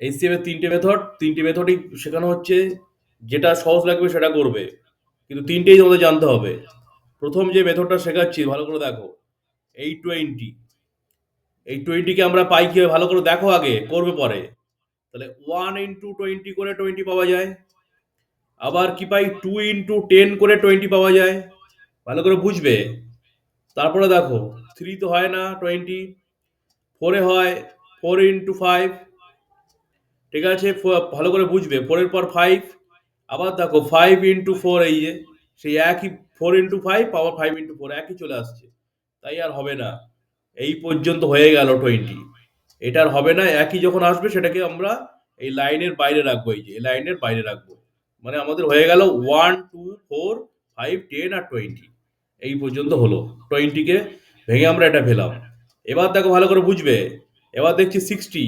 HCM এর তিনটে method তিনটে মেথডই শেখানো হচ্ছে, যেটা সহজ লাগবে সেটা করবে। কিন্তু তিনটেই তোমাদের জানতে হবে। প্রথম যে মেথডটা শেখাচ্ছি, ভালো করে দেখো। এই টোয়েন্টি এই টোয়েন্টিকে আমরা পাই কি ভালো করে দেখো আগে, করবে পরে। তাহলে ওয়ান ইন্টু টোয়েন্টি করে টোয়েন্টি পাওয়া যায়। আবার কি পাই? টু ইন্টু টেন করে টোয়েন্টি পাওয়া যায়। ভালো করে বুঝবে? তারপরে দেখো থ্রি তো হয় না টোয়েন্টি ফোরে হয় ফোর ইন্টু ফাইভ ঠিক আছে? ভালো করে বুঝবে। ফোরের পর ফাইভ আবার দেখো ফাইভ ইন্টু ফোর এই যে, সেই একই ফোর ইন্টু ফাইভ আবার ফাইভ ইন্টু ফোর একই চলে আসছে। তাই আর হবে না। এই পর্যন্ত হয়ে গেল টোয়েন্টি এটা আর হবে না, একই যখন আসবে সেটাকে আমরা এই লাইনের বাইরে রাখব, এই যে, এই লাইনের বাইরে রাখব। মানে আমাদের হয়ে গেল one two four five ten আর টোয়েন্টি এই পর্যন্ত হলো। টোয়েন্টিকে ভেঙে আমরা এটা পেলাম এবার দেখো ভালো করে বুঝবে। এবার দেখছি সিক্সটি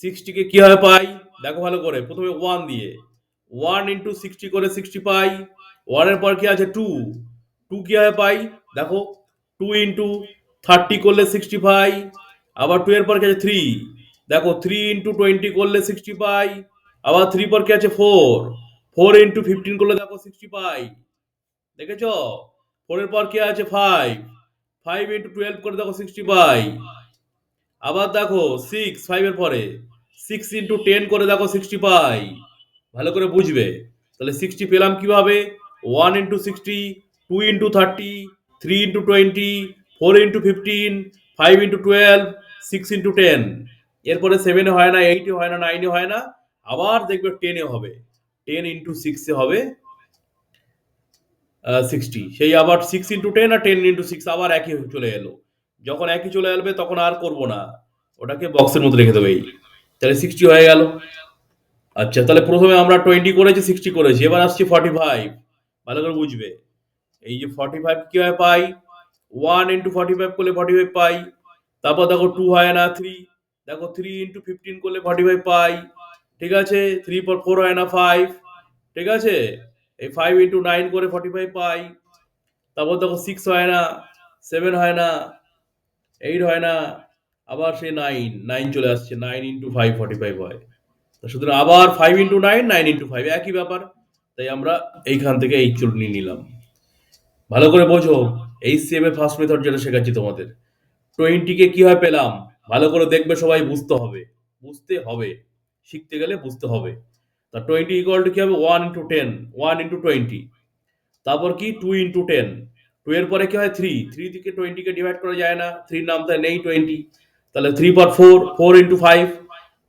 সিক্সটিকে কীভাবে পাই? দেখো ভালো করে, প্রথমে ওয়ান দিয়ে। ওয়ান ইন্টু সিক্সটি করে সিক্সটি পাই। ওয়ানের পর কি আছে? টু টু কীভাবে পাই? দেখো টু ইন্টু থার্টি করলে সিক্সটি ফাইভ আবার টু এর পর কি আছে? থ্রি দেখো থ্রি ইন্টু টোয়েন্টি করলে সিক্সটি পাই। আবার থ্রি পর কি আছে? ফোর ফোর ইন্টু ফিফটিন করলে দেখো সিক্সটি পাই। দেখেছ? ফোরের পর কি আছে? ফাইভ ফাইভ ইন্টু টুয়েলভ করে দেখো সিক্সটি পাই। আবার দেখো সিক্স ফাইভের পরে। সিক্স ইন্টু টেন করে দেখো সিক্সটি পাই। ভালো করে বুঝবে। তাহলে সিক্সটি পেলাম কীভাবে? One into sixty two into thirty three into twenty four into fifteen five into twelve six into ten এরপরে সেভেনে হয় না এইটে হয় না নাইনে হয় না। আবার দেখবে টেনে হবে। টেন ইন্টু সিক্সে হবে সিক্সটি সেই আবার সিক্স ইন্টু টেন আর টেন ইন্টু সিক্স আবার একই চলে এলো। যখন একই চলে আসবে, তখন আর করব না। ওটাকে বক্সের মধ্যে রেখে দেবো এই। তাহলে সিক্সটি হয়ে গেল। আচ্ছা তাহলে প্রথমে আমরা টোয়েন্টি করেছি সিক্সটি করেছি। এবার আসছি ফর্টি ফাইভ ভালো করে বুঝবে। এই যে ফর্টি ফাইভ কীভাবে পাই? ওয়ান ইন্টু ফর্টি ফাইভ করলে ফর্টি ফাইভ পাই। তারপর দেখো টু হয় না থ্রি দেখো থ্রি ইন্টু ফিফটিন করলে ফর্টি ফাইভ পাই। ঠিক আছে? থ্রি পর ফোর হয় না ফাইভ ঠিক আছে? এই ফাইভ ইন্টু নাইন করে ফর্টি ফাইভ পাই। তারপর দেখো সিক্স হয় না সেভেন হয় না। এইট হয় না, আবার সে নাইন নাইন চলে আসছে nine into five forty five হয় সুতরাং আবার five into nine nine into five একই ব্যাপার। তাই আমরা এইখান থেকে এই নিয়ে নিলাম। ভালো করে বোঝো এই সেম এর ফার্স্ট মেথড যেটা শেখাচ্ছি তোমাদের। টোয়েন্টিকে কীভাবে পেলাম? ভালো করে দেখবে সবাই, বুঝতে হবে। বুঝতে হবে। শিখতে গেলে বুঝতে হবে। তা টোয়েন্টি ইকুয়াল টু কি হবে? One into ten one into twenty তারপর কি? টু ইন্টু টেন টু এর পরে কি হয়? থ্রি থ্রি থেকে টোয়েন্টিকে ডিভাইড করা যায় না। থ্রির নাম তাই নেই টোয়েন্টি তাহলে থ্রি পর ফোর ফোর ইন্টু ফাইভ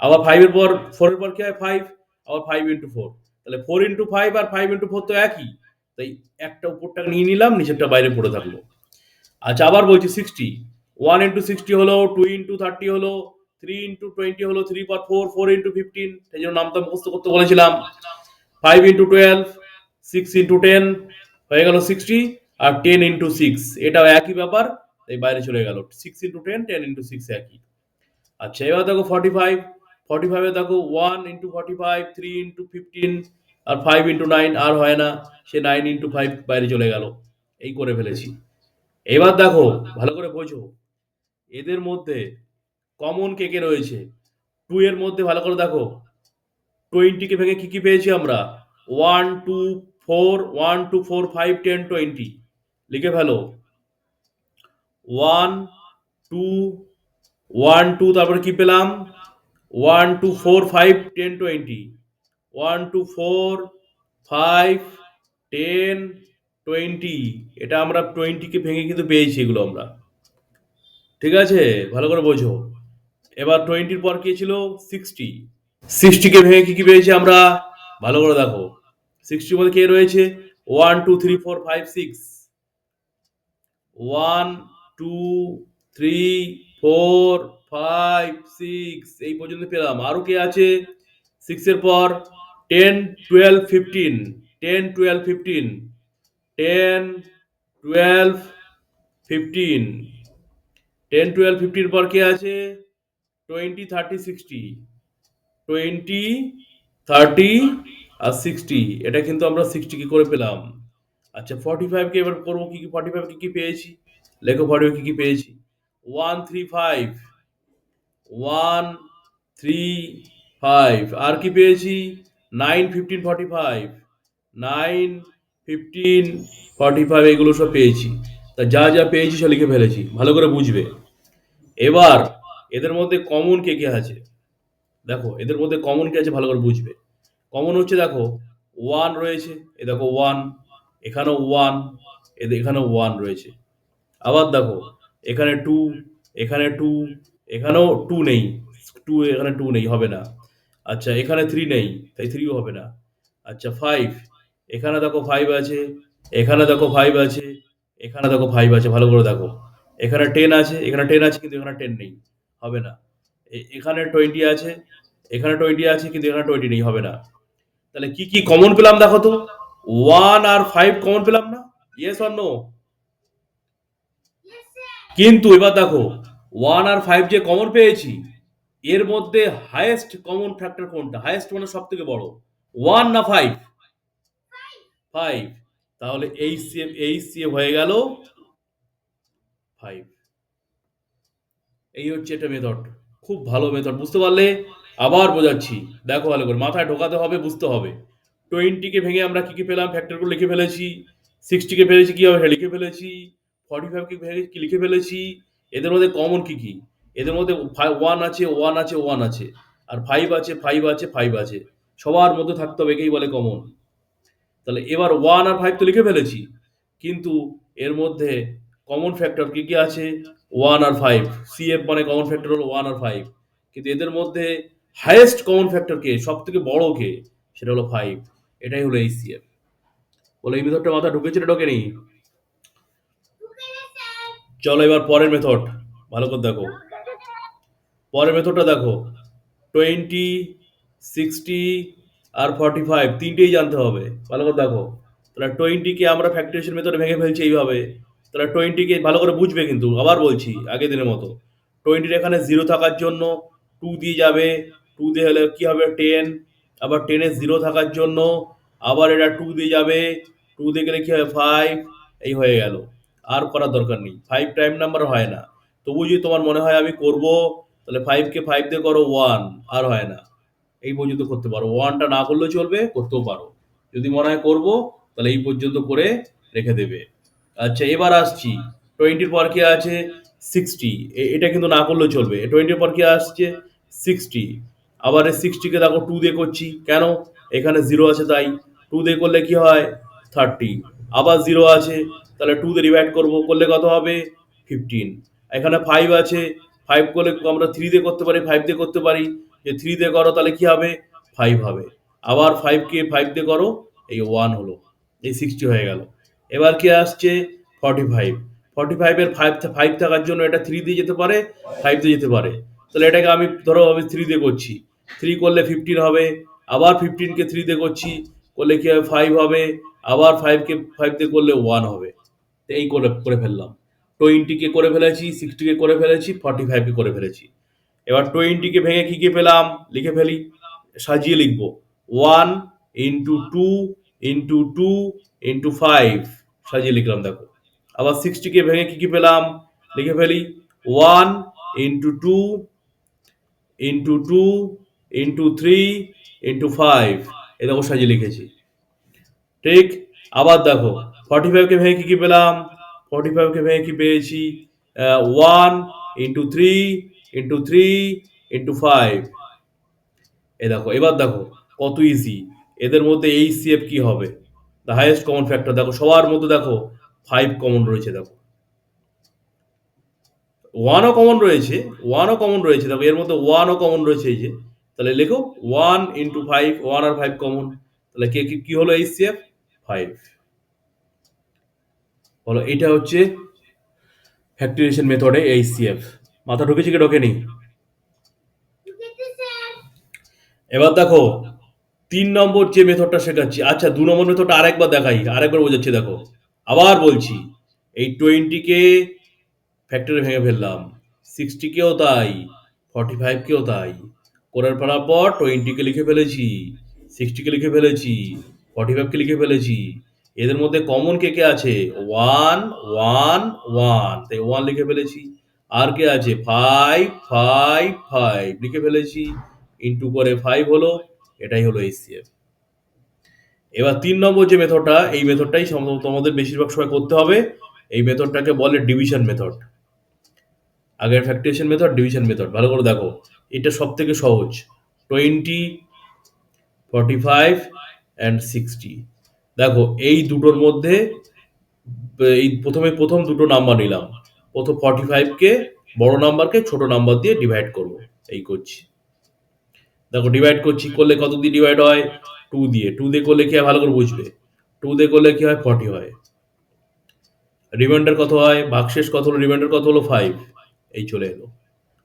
আবার ফাইভের পর ফোরের পর কি হয়? ফাইভ আবার ফাইভ ইন্টু ফোর তাহলে ফোর ইন্টু ফাইভ আর ফাইভ ইন্টু ফোর তো একই। তাই একটা উপরটা নিয়ে নিলাম, নিচেরটা বাইরে পড়ে থাকল। আচ্ছা আবার বলছি সিক্সটি ওয়ান ইন্টু সিক্সটি হলো টু ইন্টু থার্টি হলো থ্রি ইন্টু টোয়েন্টি হলো থ্রি পর ফোর ফোর ইন্টু ফিফটিন সেই জন্য নামটা মুখস্থ করতে বলেছিলাম। Five into twelve six into ten হয়ে গেল সিক্সটি আর টেন ইন্টু সিক্স এটাও একই ব্যাপার এই বাইরে চলে গেল। Six into ten ten into six একই। আচ্ছা এবার দেখো ফর্টি ফাইভ ফর্টি ফাইভে দেখো one into forty five three into fifteen আর ফাইভ ইন্টু নাইন আর হয় না, সে নাইন ইন্টু ফাইভ বাইরে চলে গেল। এই করে ফেলেছি। এবার দেখো, ভালো করে বোঝো, এদের মধ্যে কমন কে কে রয়েছে? টু এর মধ্যে ভালো করে দেখো টোয়েন্টিকে ভেঙে কি কি পেয়েছি আমরা? One two four one two four five ten twenty লিখে ফেলো। ওয়ান টু ওয়ান টু তারপরে কি পেলাম? One two four five ten twenty one two four five ten twenty এটা আমরা টোয়েন্টিকে ভেঙে কিন্তু পেয়েছি এগুলো আমরা। ঠিক আছে? ভালো করে বোঝো। এবার টোয়েন্টির পর কি ছিল? সিক্সটি সিক্সটিকে ভেঙে কি কি পেয়েছি আমরা? ভালো করে দেখো। সিক্সটির মধ্যে কে রয়েছে? One two three four five six one, two, three, four, five, six, এই পর্যন্ত পেলাম। আরও কে আছে? সিক্সের পর ten twelve fifteen ten twelve fifteen ten twelve fifteen ten twelve ফিফটির পর কে আছে? Twenty thirty sixty twenty thirty আর সিক্সটি এটা কিন্তু আমরা সিক্সটি কি করে পেলাম। আচ্ছা ফর্টি ফাইভকে এবার করব কি কি? ফর্টি ফাইভ কি কি পেয়েছি? লেখো ফর্টি ফাইভ কি কি পেয়েছি? One three five one three five আর কি পেয়েছি? Nine fifteen forty five nine fifteen forty five এগুলো সব পেয়েছি। তা যা যা পেয়েছি সব লিখে ফেলেছি, ভালো করে বুঝবে। এবার এদের মধ্যে কমন কে কে আছে? দেখো, এদের মধ্যে কমন কে আছে ভালো করে বুঝবে। কমন হচ্ছে, দেখো ওয়ান রয়েছে, এ দেখো ওয়ান এখানেও ওয়ান এদের এখানেও ওয়ান রয়েছে। আবার দেখো, এখানে টু এখানে টু এখানেও টু নেই। টু এখানে টু নেই, হবে না। আচ্ছা এখানে থ্রি নেই, তাই থ্রিও হবে না। আচ্ছা ফাইভ এখানে দেখো ফাইভ আছে, এখানে দেখো ফাইভ আছে, এখানে দেখো ফাইভ আছে, ভালো করে দেখো। এখানে টেন আছে, এখানে টেন আছে, কিন্তু এখানে টেন নেই, হবে না। এখানে টোয়েন্টি আছে, এখানে টোয়েন্টি আছে, কিন্তু এখানে টোয়েন্টি নেই, হবে না। তাহলে কি কি কমন পেলাম দেখো তো? ওয়ান আর ফাইভ কমন পেলাম না ইয়েস অর নো কিন্তু এবার দেখো ওয়ান আর ফাইভ যে কমন পেয়েছি এর মধ্যে হাইয়েস্ট কমন ফ্যাক্টর কোনটা হাইয়েস্ট মানে সব থেকে বড় ওয়ান না ফাইভ ফাইভ তাহলে এই সিএফ এই সিএফ হয়ে গেল ফাইভ এই হচ্ছে এটা মেথড খুব ভালো মেথড বুঝতে পারলে আবার বোঝাচ্ছি দেখো ভালো করে মাথায় ঢোকাতে হবে বুঝতে হবে টোয়েন্টিকে ভেঙে আমরা কী কী পেলাম? ফ্যাক্টরগুলো লিখে ফেলেছি। সিক্সটিকে ফেলেছি কি হবে লিখে ফেলেছি? ফর্টি ফাইভকে ভেঙে কি লিখে ফেলেছি? এদের মধ্যে কমন কী কী? এদের মধ্যে ওয়ান আছে ওয়ান আছে ওয়ান আছে। আর ফাইভ আছে ফাইভ আছে ফাইভ আছে। সবার মধ্যে থাকতে হবে একেই বলে কমন তাহলে এবার ওয়ান আর ফাইভ তো লিখে ফেলেছি। কিন্তু এর মধ্যে কমন ফ্যাক্টর কী কী আছে? ওয়ান আর ফাইভ সিএফ মানে কমন ফ্যাক্টর হলো ওয়ান আর ফাইভ কিন্তু এদের মধ্যে হায়েস্ট কমন ফ্যাক্টর কে সব থেকে বড় কে, সেটা হলো ফাইভ এটাই হলো এই সিএফ বলে এই মেথডটা মাথা ঢুকেছে না, ঢোকেনি? চলো এবার পরের মেথড ভালো করে দেখো। পরের মেথডটা দেখো। টোয়েন্টি সিক্সটি আর ফর্টি ফাইভ তিনটেই জানতে হবে। ভালো করে দেখো। তাহলে টোয়েন্টিকে আমরা ফ্যাক্টরিয়েশন মেথডে ভেঙে ফেলছি এইভাবে। তাহলে টোয়েন্টিকে ভালো করে বুঝবে কিন্তু, আবার বলছি আগের দিনের মতো। টোয়েন্টির এখানে জিরো থাকার জন্য টু দিয়ে যাবে। টু দিয়ে হলে কী হবে? টেন আবার টেনে জিরো থাকার জন্য আবার এটা টু দিয়ে যাবে। টু দিয়ে গেলে কী হবে? ফাইভ এই হয়ে গেল। আর করার দরকার নেই। ফাইভ টাইম নাম্বার হয় না। তবু যদি তোমার মনে হয় আমি করব, তাহলে ফাইভকে ফাইভ দিয়ে করো ওয়ান আর হয় না। এই পর্যন্ত করতে পারো। ওয়ানটা না করলেও চলবে, করতেও পারো। যদি মনে হয় করব, তাহলে এই পর্যন্ত করে রেখে দেবে। আচ্ছা এবার আসছি। টোয়েন্টির পর কি আছে? সিক্সটি এটা কিন্তু না করলেও চলবে। টোয়েন্টির পর কি আসছে? সিক্সটি আবার এই সিক্সটিকে দেখো টু দিয়ে করছি। কেন? এখানে জিরো আছে তাই। টু দিয়ে করলে কি হয়? থার্টি আবার জিরো আছে, তাহলে টু দিয়ে ডিভাইড করব, করলে কত হবে? ফিফটিন এখানে ফাইভ আছে ফাইভ করলে আমরা থ্রি দিয়ে করতে পারি ফাইভ দিয়ে করতে পারি। যে থ্রি দিয়ে করো, তাহলে কি হবে? ফাইভ হবে। আবার ফাইভকে ফাইভ দিয়ে করো, এই ওয়ান হলো। এই সিক্সটি হয়ে গেল। এবার কি আসছে? ফর্টি ফাইভ ফর্টি ফাইভের ফাইভ ফাইভ থাকার জন্য এটা থ্রি দিয়ে যেতে পারে ফাইভ দিয়ে যেতে পারে। তাহলে এটাকে আমি ধরো আমি থ্রি দিয়ে করছি। থ্রি করলে ফিফটিন হবে। আবার ফিফটিনকে থ্রি দিয়ে করছি। করলে কি হবে ফাইভ হবে। আবার ফাইভকে ফাইভ দিয়ে করলে ওয়ান হবে। এই করে করে ফেললাম। টোয়েন্টিকে করে ফেলেছি সিক্সটিকে করে ফেলেছি ফর্টি ফাইভকে করে ফেলেছি। এবার টোয়েন্টিকে ভেঙে কী কী পেলাম? লিখে ফেলি। সাজিয়ে লিখব। One into two into two into five সাজিয়ে লিখলাম, দেখো। আবার সিক্সটিকে ভেঙে কী কী পেলাম? লিখে ফেলি। One into two into two into three into five দেখো সাজিয়ে লিখেছি। ঠিক, আবার দেখো ফর্টি ফাইভকে ভেঙে কী কী পেলাম? ফর্টি ফাইভকে ভেঙে কী পেয়েছি? One into three into three into five এ দেখো, এবার দেখো, কত ইজি এদের মধ্যে এই সিএফ কি হবে? দ্য হাইয়েস্ট কমন ফ্যাক্টর দেখো, সবার মধ্যে দেখো ফাইভ কমন রয়েছে, দেখো। ওয়ানও কমন রয়েছে ওয়ানও কমন রয়েছে, দেখো, এর মধ্যে ওয়ানও কমন রয়েছে, এই যে। তাহলে লেখো ওয়ান ইন্টু ফাইভ ওয়ান আর ফাইভ কমন তাহলে কে কি- হলো এই সিএফ ফাইভ বলো, এটা হচ্ছে ফ্যাক্টরিয়েশন মেথডে এই সিএফ মাথা ঢুকেছে কি ঢোকেনি? এবার দেখো, তিন নম্বর যে মেথডটা শেখাচ্ছি আচ্ছা দু নম্বর মেথডটা আরেকবার দেখাই, আরেকবার বোঝাচ্ছি, দেখো। আবার বলছি, এই টোয়েন্টিকে ফ্যাক্টরি ভেঙে ফেললাম সিক্সটিকেও তাই ফর্টি ফাইভকেও তাই। করার পর টোয়েন্টিকে লিখে ফেলেছি সিক্সটিকে লিখে ফেলেছি ফর্টি ফাইভকে লিখে ফেলেছি। এদের মধ্যে কমন কে কে আছে? ওয়ান ওয়ান ওয়ান তাই ওয়ান লিখে ফেলেছি। আর কে আছে? ফাইভ ফাইভ ফাইভ লিখে ফেলেছি। ইন্টু করে ফাইভ হলো, এটাই হলো এইচসিএফ এবার তিন নম্বর যে মেথডটা এই মেথডটাই সম্ভবত তোমাদের বেশিরভাগ সময় করতে হবে। এই মেথডটাকে বলে ডিভিশন মেথড আগের ফ্যাক্টরিয়েশন মেথড ডিভিশন মেথড ভালো করে দেখো। এটা সব থেকে সহজ। Twenty forty five and sixty দেখো, এই দুটোর মধ্যে, এই প্রথমে প্রথম দুটো নাম্বার নিলাম। প্রথম ফর্টি ফাইভকে বড় নাম্বারকে ছোট নাম্বার দিয়ে ডিভাইড করব। এই করছি। দেখো ডিভাইড করছি। করলে কত দিয়ে ডিভাইড হয়? টু দিয়ে। টু দিয়ে করলে কি হয়? ভালো করে বুঝবে। টু দিয়ে করলে কি হয়? ফর্টি হয়। রিমাইন্ডার কত হয়? ভাগশেষ কত হলো? রিমাইন্ডার কত হলো? ফাইভ এই চলে এলো।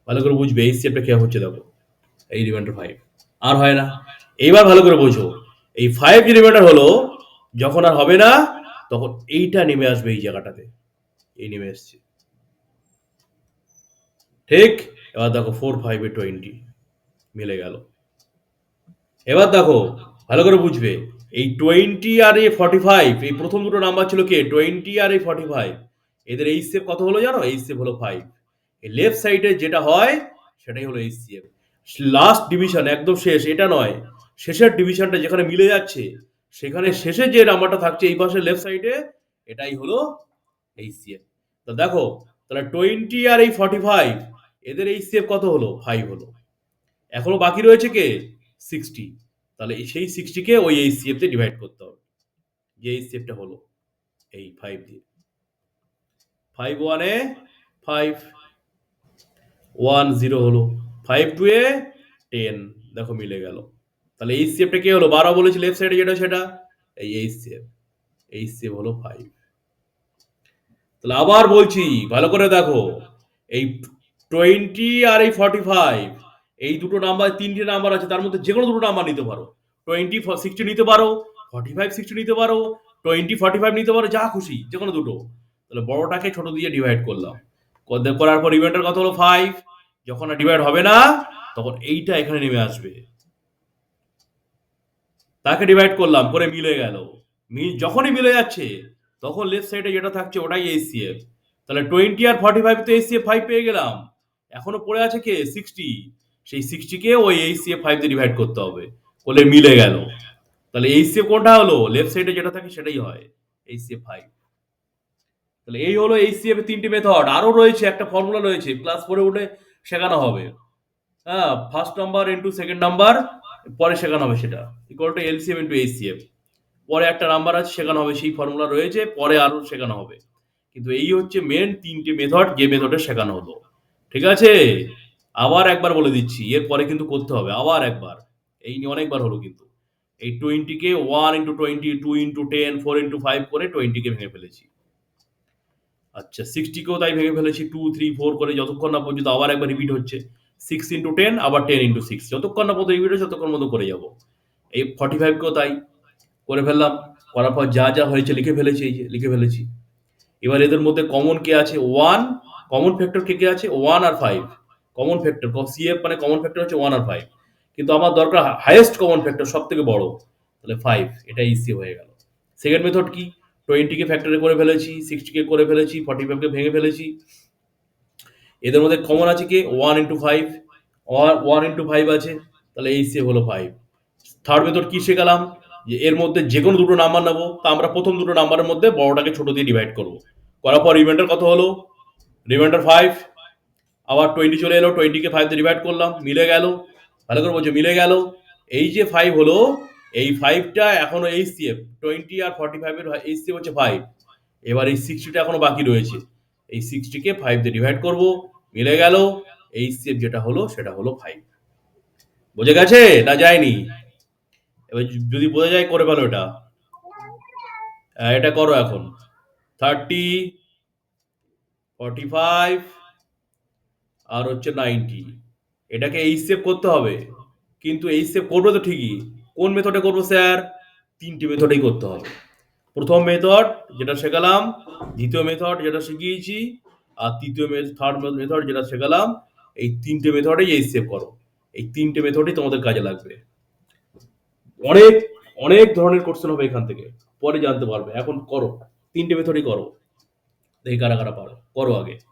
ভালো করে বুঝবে, এই স্টেপটা কি হচ্ছে দেখো। এই রিমাইন্ডার ফাইভ আর হয় না। এইবার ভালো করে বোঝো। এই ফাইভ যে রিমাইন্ডার হলো, যখন আর হবে না, তখন এইটা নেমে আসবে এই জায়গাটাতে। এই নেমে এসছে। ঠিক? এবার দেখো ফোর ফাইভে টোয়েন্টি মিলে গেল। এবার দেখো, ভালো করে বুঝবে। এই টোয়েন্টি আর এই ফর্টি ফাইভ এই প্রথম দুটো নাম্বার ছিল কে? টোয়েন্টি আর এই ফর্টি ফাইভ এদের এই সেপ কত হলো জানো? এই সেপ হলো ফাইভ এই লেফট সাইডে যেটা হয়, সেটাই হলো এই সেপ লাস্ট ডিভিশন একদম শেষ, এটা নয়। শেষের ডিভিশনটা যেখানে মিলে যাচ্ছে, সেখানে শেষে যে নাম্বারটা থাকছে এই পাশে লেফট সাইডে এটাই হলো এই সিএফ তো দেখো, তাহলে টোয়েন্টি আর এই ফর্টি ফাইভ এদের এই সেপ কত হলো? ফাইভ হলো। এখনও বাকি রয়েছে কে? সিক্সটি তাহলে সেই সিক্সটিকে ওই এই সিএফতে ডিভাইড করতে হবে। যে এই সেপটা হলো এই ফাইভ দিয়ে। ফাইভ ওয়ানে ফাইভ ওয়ান জিরো হলো। ফাইভ টু এ টেন দেখো মিলে গেল। তাহলে এই সেপটা কে হলো? বারো বলেছি লেফট সাইডে যেটা সেটা। এই এই সেপ এই সেপ হলো ফাইভ তাহলে আবার বলছি, ভালো করে দেখো। এই টোয়েন্টি আর এই ফর্টি ফাইভ এই দুটো নাম্বার তিনটে নাম্বার আছে, তার মধ্যে যে কোনো দুটো নাম্বার নিতে পারো। টোয়েন্টি সিক্সটি নিতে পারো ফর্টি ফাইভ সিক্সটি নিতে পারো টোয়েন্টি ফর্টি ফাইভ নিতে পারো, যা খুশি যে কোনো দুটো। তাহলে বড়টাকে ছোট দিয়ে ডিভাইড করলাম। কর- করার পর রিমাইন্ডার কত হলো ফাইভ যখন ডিভাইড হবে না, তখন এইটা এখানে নেমে আসবে। তাকে ডিভাইড করলাম, করে মিলে গেল। মিল যখনই মিলে যাচ্ছে, তখন লেফট সাইডে যেটা থাকছে ওটাই এইচসিএফ তাহলে টোয়েন্টি আর ফর্টি ফাইভ তো এসিএফ ফাইভ পেয়ে গেলাম। এখনও পড়ে আছে কে? সিক্সটি সেই সিক্সটিকে ওই এইচসিএফ ফাইভ দিয়ে ডিভাইড করতে হবে। করলে মিলে গেল। তাহলে এইচসিএফ কোনটা হলো? লেফট সাইডে যেটা থাকে সেটাই হয় এইচসিএফ ফাইভ তাহলে এই হলো এইচসিএফ এর তিনটি মেথড আরও রয়েছে, একটা ফর্মুলা রয়েছে ক্লাস ফোরে উঠে শেখানো হবে। হ্যাঁ first number into second number পরে শেখানো হবে সেটা। Equal to LCM into HCF পরে একটা নাম্বার আছে, শেখানো হবে, সেই ফর্মুলা রয়েছে, পরে আরও শেখানো হবে। কিন্তু এই হচ্ছে মেন তিনটে মেথড যে মেথডে শেখানো হলো। ঠিক আছে? আবার একবার বলে দিচ্ছি এরপরে কিন্তু করতে হবে, আবার একবার। এই নিয়ে অনেকবার হলো কিন্তু। এই টোয়েন্টিকে one into twenty two into ten four into five করে টোয়েন্টিকে ভেঙে ফেলেছি। আচ্ছা সিক্সটিকেও তাই ভেঙে ফেলেছি টু থ্রি ফোর করে যতক্ষণ না পর্যন্ত আবার একবার রিপিট হচ্ছে। সিক্স ইন্টু টেন আবার টেন ইন্টু সিক্স যতক্ষণ না পর্যন্ত রিপিট হচ্ছে, ততক্ষণ মতো করে যাব। এই ফর্টি ফাইভকেও তাই করে ফেললাম। করার পর যা যা হয়েছে লিখে ফেলেছি, এই যে লিখে ফেলেছি। এবার এদের মধ্যে কমন কে আছে? ওয়ান কমন ফ্যাক্টর কে কে আছে? ওয়ান আর ফাইভ কমন ফ্যাক্টর সিএফ মানে কমন ফ্যাক্টর হচ্ছে ওয়ান আর ফাইভ কিন্তু আমার দরকার হাইয়েস্ট কমন ফ্যাক্টর সব থেকে বড়। তাহলে ফাইভ এটা ইসি হয়ে গেল। সেকেন্ড মেথড কি? টোয়েন্টিকে ফ্যাক্টরে করে ফেলেছি সিক্সটিকে করে ফেলেছি ফর্টি ফাইভকে ভেঙে ফেলেছি। এদের মধ্যে কমন আছে কি? One into five one into five আছে। তাহলে এই সে হলো ফাইভ থার্ড মেথড কি শেখালাম? যে এর মধ্যে যে কোনো দুটো নাম্বার নেব, তা আমরা প্রথম দুটো নাম্বারের মধ্যে বড়টাকে ছোট দিয়ে ডিভাইড করব। করার পর রিমাইন্ডার কত হলো? রিমাইন্ডার ফাইভ আবার টোয়েন্টি চলে এলো টোয়েন্টিকে ফাইভ দিয়ে ডিভাইড করলাম, মিলে গেল। ভালো করে বলছো, মিলে গেল। এই যে ফাইভ হলো এই ফাইভটা এখনও এফ টোয়েন্টি আর ফর্টি ফাইভের এইচ সি এফ হচ্ছে ফাইভ এবার এই সিক্সটিটা এখনও বাকি রয়েছে। এই সিক্সটিকে ফাইভ দিয়ে ডিভাইড করব মিলে গেল এইচ সি এফ যেটা হলো সেটা হলো ফাইভ বোঝা গেছে না যায়নি? এবার যদি বোঝা যায় করে ফেলো এটা। আহ, এটা করো এখন। থার্টি ফর্টি ফাইভ আর হচ্ছে নাইনটি এটাকে এই সেভ করতে হবে। কিন্তু এই সেভ করব তো ঠিকই। কোন মেথডে করব স্যার তিনটি মেথডেই করতে হবে। প্রথম মেথড যেটা শেখালাম, দ্বিতীয় মেথড যেটা শিখিয়েছি, আর তৃতীয় থার্ড মেথড যেটা শেখালাম, এই তিনটে মেথডেই এই সেভ করো। এই তিনটে মেথডই তোমাদের কাজে লাগবে। অনেক অনেক ধরনের কোশ্চেন হবে এখান থেকে। পরে জানতে পারবে। এখন করো। তিনটে মেথডই করো। দেখি কারা কারা পারো। করো আগে।